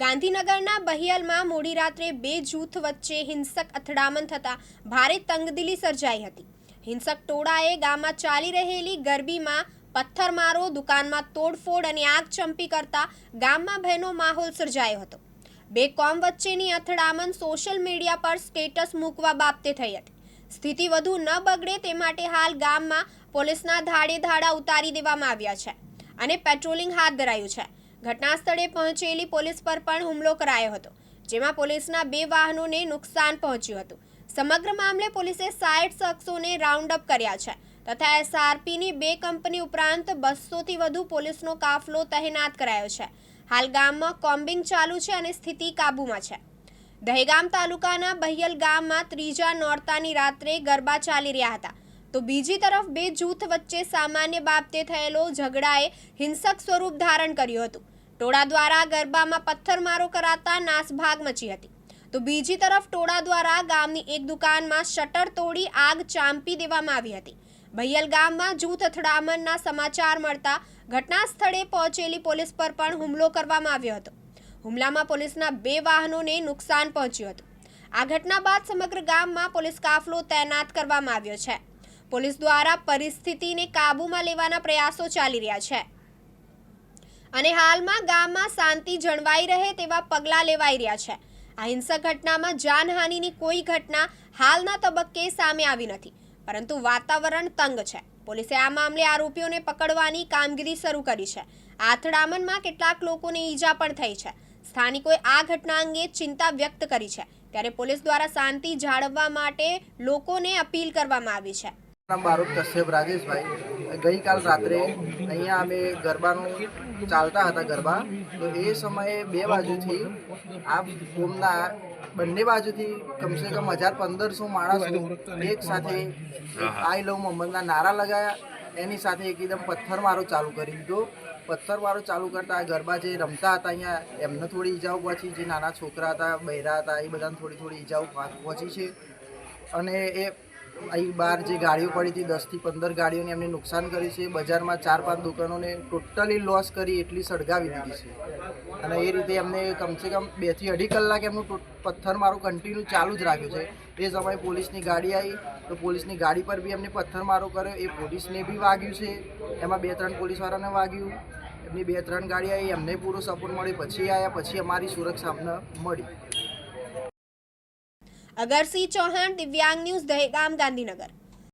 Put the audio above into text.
ગાંધીનગરના બહિયલમાં મોડી રાત્રે બે જૂથ વચ્ચે હિંસક અથડામણ થતાં ભારે તંગદિલી સર્જાઈ હતી. હિંસક ટોળાએ ગામમાં ચાલી રહેલી ગરબીમાં પથ્થરમારો, દુકાનમાં તોડફોડ અને આગ ચંપી કરતા ગામમાં ભયનો માહોલ સર્જાયો હતો. બે કોમ વચ્ચેની અથડામણ સોશિયલ મીડિયા પર સ્ટેટસ મૂકવા બાબતે થઈ હતી. સ્થિતિ વધુ ન બગડે તે માટે હાલ ગામમાં પોલીસના ધાડે ધાડા ઉતારી દેવામાં આવ્યા છે અને પેટ્રોલિંગ હાથ ધરાયું છે. ઘટના સ્થળે પહોંચેલી પોલીસ પર પણ હુમલો કરાયો હતો, જેમાં પોલીસના બે વાહનોને નુકસાન પહોંચ્યું હતું. સમગ્ર મામલે પોલીસે સાઠ શખ્સોને રાઉન્ડ અપ કર્યા છે તથા એસઆરપીની બે કંપની ઉપરાંત બસોથી વધુ પોલીસનો કાફલો તહેનાત કરાયો છે. હાલ ગામમાં કોમ્બિંગ ચાલુ છે અને સ્થિતિ કાબૂમાં છે. દહેગામ તાલુકાના બહિયલ ગામમાં ત્રીજા નોરતાની રાત્રે ગરબા ચાલી રહ્યા હતા. તો બીજી તરફ બે જૂથ વચ્ચે સામાન્ય બાબતે થયેલો ઝઘડાએ હિંસક સ્વરૂપ ધારણ કર્યું હતું. ટોળા દ્વારા ગરબામાં પથ્થરમારો કરાતા નાસભાગ મચી હતી. તો બીજી તરફ ટોળા દ્વારા ગામની એક દુકાનમાં શટર તોડી આગ ચાંપી દેવામાં આવી હતી. ભૈયલ ગામમાં જૂથ અથડામણના સમાચાર મળતા ઘટના સ્થળે પહોંચેલી પોલીસ પર પણ હુમલો કરવામાં આવ્યો હતો. હુમલામાં પોલીસના બે વાહનોને નુકસાન પહોંચ્યું હતું. આ ઘટના બાદ સમગ્ર ગામમાં પોલીસ કાફલો તૈનાત કરવામાં આવ્યો છે. પોલીસ દ્વારા પરિસ્થિતિને કાબૂમાં લેવાના પ્રયાસો ચાલી રહ્યા છે. અને હાલમાં ગામમાં શાંતિ જળવાઈ રહે તેવા પગલાં લેવાઈ રહ્યા છે. આ હિંસક ઘટનામાં જાનહાનિની કોઈ ઘટના હાલના તબક્કે સામે આવી નથી, પરંતુ વાતાવરણ તંગ છે. પોલીસે આ મામલે આરોપીઓને પકડવાની કામગીરી શરૂ કરી છે. આ અથડામણમાં કેટલાક લોકોને ઈજા પણ થઈ છે. સ્થાનિકોએ આ ઘટના અંગે ચિંતા વ્યક્ત કરી છે, ત્યારે પોલીસ દ્વારા શાંતિ જાળવવા માટે લોકોને અપીલ કરવામાં આવી છે. નામ બારૂદ કશ્યપ રાજેશભાઈ. ગઈકાલ રાત્રે અહીંયા અમે ગરબાનું ચાલતા હતા ગરબા. તો એ સમયે બે બાજુથી આ કોમના બંને બાજુથી કમસે કમ હજાર પંદરસો માણસો એક સાથે આઈ લવ મોહમ્મદના નારા લગાયા. એની સાથે એકદમ પથ્થરમારો ચાલુ કરી દીધો. પથ્થરમારો ચાલુ કરતા ગરબા જે રમતા હતા અહીંયા, એમને થોડી ઈજાઓ પહોંચી. જે નાના છોકરા હતા, બૈરા હતા, એ બધાને થોડી થોડી ઈજાઓ પહોંચી છે. અને એ અહીં બહાર જે ગાડીઓ પડી હતી, દસથી પંદર ગાડીઓને એમને નુકસાન કર્યું છે. બજારમાં ચાર પાંચ દુકાનોને ટોટલી લોસ કરી એટલી સળગાવી દીધી છે. અને એ રીતે એમને કમસે કમ બેથી અઢી કલાક એમનું પથ્થરમારો કન્ટિન્યુ ચાલુ જ રાખ્યું છે. એ સમયે પોલીસની ગાડી આવી, તો પોલીસની ગાડી પર બી એમને પથ્થરમારો કર્યો. એ પોલીસને બી વાગ્યું છે. એમાં બે ત્રણ પોલીસવાળાને વાગ્યું. એમની બે ત્રણ ગાડી આવી, એમને પૂરો સપોર્ટ મળ્યો. પછી આવ્યા પછી અમારી સુરક્ષા અમને મળી. અગરસિંહ ચૌહાણ દિવ્યાંગ ન્યૂઝ દહેગામ ગાંધીનગર